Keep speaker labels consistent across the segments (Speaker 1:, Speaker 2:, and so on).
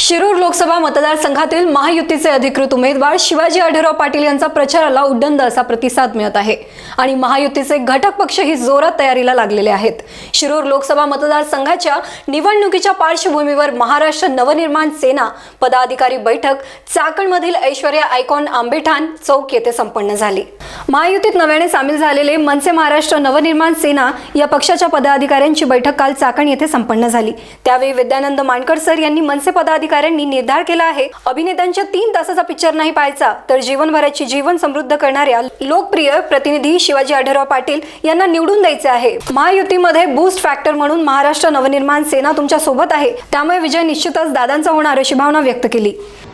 Speaker 1: शिरूर लोकसभा मतदारसंघातील महायुतीचे अधिकृत उमेदवार शिवाजी आढळराव पाटील यांचा प्रचाराला उड्डंद असा प्रतिसाद मिळत आहे. आणि महायुतीचे घटक पक्षही जोरात तयारीला लागलेले आहेत. शिरूर लोकसभा मतदारसंघाच्या निवडणुकीच्या पार्श्वभूमीवर महाराष्ट्र नवनिर्माण सेना पदाधिकारी बैठक चाकणमधील ऐश्वर्या आयकॉन आंबेठान चौक येथे संपन्न झाली. महायुतीत नव्याने सामील झालेले मनसे महाराष्ट्र नवनिर्माण सेना या पक्षाच्या पदाधिकाऱ्यांची बैठक काल चाकण येथे संपन्न झाली. त्यावेळी विद्यानंद मानकर सर यांनी मनसे पदाधिकाऱ्यांनी निर्धार केला आहे अभिनेत्यांच्या तीन तासाचा पिक्चर नाही पाहायचा तर जीवनभराची जीवन समृद्ध करणाऱ्या लोकप्रिय प्रतिनिधी शिवाजी आढळराव पाटील यांना निवडून द्यायचे आहे. महायुतीमध्ये बूस्ट फॅक्टर म्हणून महाराष्ट्र नवनिर्माण सेना तुमच्यासोबत आहे त्यामुळे विजय निश्चितच दादांचा होणार अशी भावना व्यक्त केली.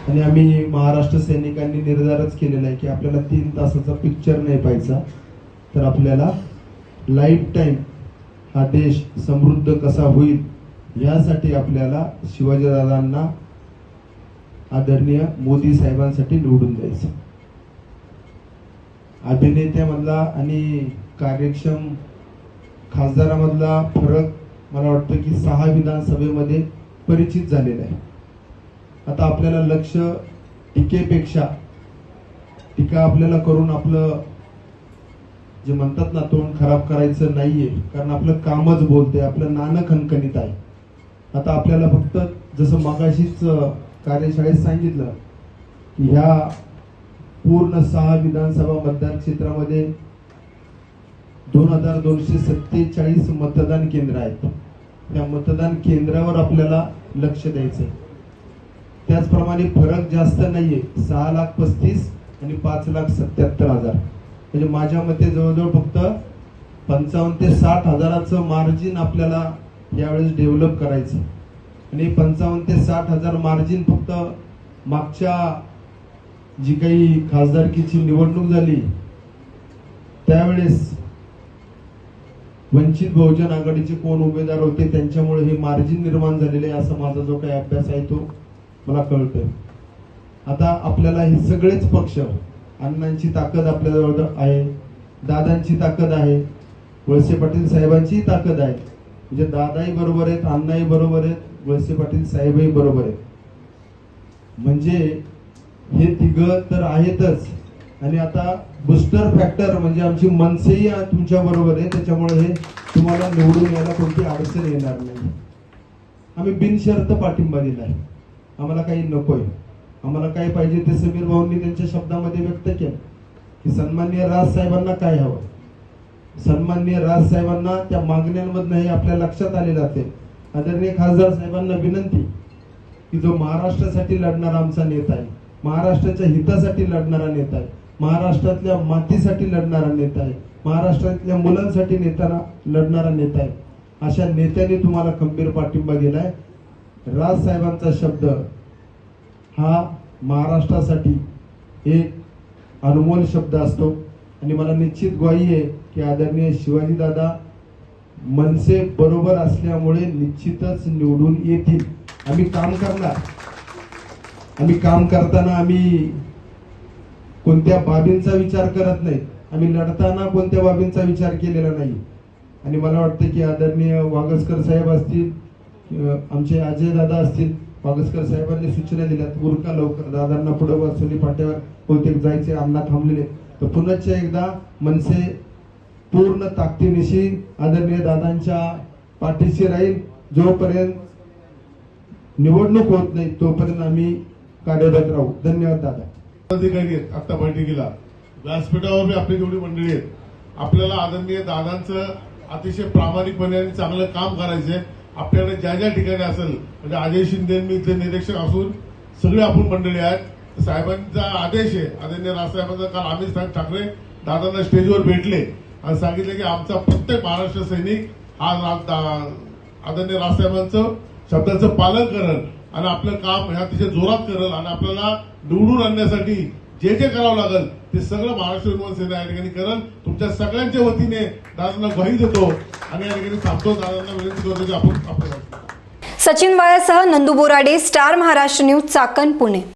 Speaker 2: आणि आम्ही महाराष्ट्र सैनिकांनी निर्धारच केलेला आहे की आपल्याला तीन तासाचा पिक्चर नाही पाहायचा. तर आपल्याला लाईफ टाईम हा देश समृद्ध कसा होईल यासाठी आपल्याला शिवाजीदादांना आदरणीय मोदी साहेबांसाठी निवडून द्यायचं. अभिनेत्यामधला आणि कार्यक्षम खासदारामधला फरक मला वाटतं की सहा विधानसभेमध्ये परिचित झालेला आहे. आता आपल्याला लक्ष टीकेपेक्षा टीका आपल्याला करून आपलं जे म्हणतात ना तोंड खराब करायचं नाहीये कारण आपलं कामच बोलते आपलं नाणं खणखणीत आहे. आता आपल्याला फक्त जसं मगाशीच कार्यशाळेत सांगितलं की ह्या पूर्ण सहा विधानसभा मतदार क्षेत्रामध्ये दोन हजार दोनशे सत्तेचाळीस मतदान केंद्र आहेत. त्या मतदान केंद्रावर आपल्याला लक्ष द्यायचं आहे त्याचप्रमाणे फरक जास्त नाही आहे सहा लाख पस्तीस आणि पाच लाख सत्याहत्तर हजार. म्हणजे माझ्या मते जवळजवळ फक्त पंचावन्न ते साठ हजाराचं मार्जिन आपल्याला यावेळेस डेव्हलप करायचं आणि पंचावन्न ते साठ हजार मार्जिन फक्त मागच्या जी काही खासदारकीची निवडणूक झाली त्यावेळेस वंचित बहुजन आघाडीचे कोण उमेदवार होते त्यांच्यामुळे हे मार्जिन निर्माण झालेले आहे असा माझा जो काही अभ्यास आहे तो. मला कळतोय. आता आपल्याला हे सगळेच पक्ष अण्णांची ताकद आपल्याजवळ आहे दादांची ताकद आहे वळसे पाटील साहेबांचीही ताकद आहे. म्हणजे दादाही बरोबर आहेत अण्णाही बरोबर आहेत वळसे पाटील साहेबही बरोबर आहेत. म्हणजे हे तिघ तर आहेतच. आणि आता बुस्टर फॅक्टर म्हणजे आमची मनसेही तुमच्या बरोबर आहे त्याच्यामुळे हे तुम्हाला निवडून यायला कोणती अडचण येणार नाही. आम्ही बिनशर्त पाठिंबा दिला आहे आम्हाला काही नकोय. आम्हाला काय पाहिजे ते समीर भाऊंनी त्यांच्या शब्दामध्ये व्यक्त केलं. की सन्माननीय राज साहेबांना काय हवं? सन्माननीय राज साहेबांना त्या मागण्यांमधनं हे आपल्या लक्षात आलेलं असेल आदरणीय खासदार साहेबांना विनंती की जो महाराष्ट्रासाठी लढणारा आमचा नेता आहे महाराष्ट्राच्या हितासाठी लढणारा नेता आहे महाराष्ट्रातल्या मातीसाठी लढणारा नेता आहे महाराष्ट्रातल्या मुलांसाठी नेताना लढणारा नेता आहे अशा नेत्याने तुम्हाला खंबीर पाठिंबा दिलाय. राजसाहेबांचा शब्द हा महाराष्ट्रासाठी एक अनमोल शब्द असतो. आणि मला निश्चित ग्वाही आहे की आदरणीय शिवाजीदादा मनसे बरोबर असल्यामुळे निश्चितच निवडून येतील. आम्ही काम करणार. आम्ही काम करताना आम्ही कोणत्या बाबींचा विचार करत नाही. आम्ही लढताना कोणत्या बाबींचा विचार केलेला नाही. आणि मला वाटतं की आदरणीय वागसकर साहेब असतील आमचे अजय दादा असतील पागसकर साहेबांनी सूचना दिल्यात उरका लवकर दादांना पुढे वसुली पाट्यावर बहुतेक जायचे अण्णा थांबलेले. तर पुनश्च एकदा मनसे पूर्ण ताकदीनिशी आदरणीय दादांच्या पाठीशी राहील. जोपर्यंत निवडणूक होत नाही तोपर्यंत आम्ही कार्यरत राहू. धन्यवाद दादा.
Speaker 3: अधिकारी आहेत आता बैठकीला. व्यासपीठावर आपली जेवढी मंडळी आहेत. आपल्याला आदरणीय दादांचं अतिशय प्रामाणिकपणे आणि चांगलं काम करायचंय. आपल्याकडे ज्या ज्या ठिकाणी असेल म्हणजे अजय शिंदे मी इथले निरीक्षक असून सगळे आपण मंडळी आहेत. साहेबांचा आदेश आहे. आदरणीय राजसाहेबांचा काल आम्ही साहेब ठाकरे दादांना स्टेजवर भेटले आणि सांगितले की आमचा प्रत्येक महाराष्ट्र सैनिक हा दा- आदरणीय राजसाहेबांचं शब्दाचं पालन करेल आणि आपलं काम हे अतिशय जोरात करेल आणि आपल्याला निवडून आणण्यासाठी जे जे करावं लागेल ते सगळं महाराष्ट्र निर्माण सेना या ठिकाणी करेल. तुमच्या सगळ्यांच्या वतीने दादांना ग्वाही देतो. आणि या ठिकाणी थांबतो दादांना विनंती करतो की आपण
Speaker 1: सचिन वाळ्यासह नंदू बोराडे स्टार महाराष्ट्र न्यूज चाकण पुणे.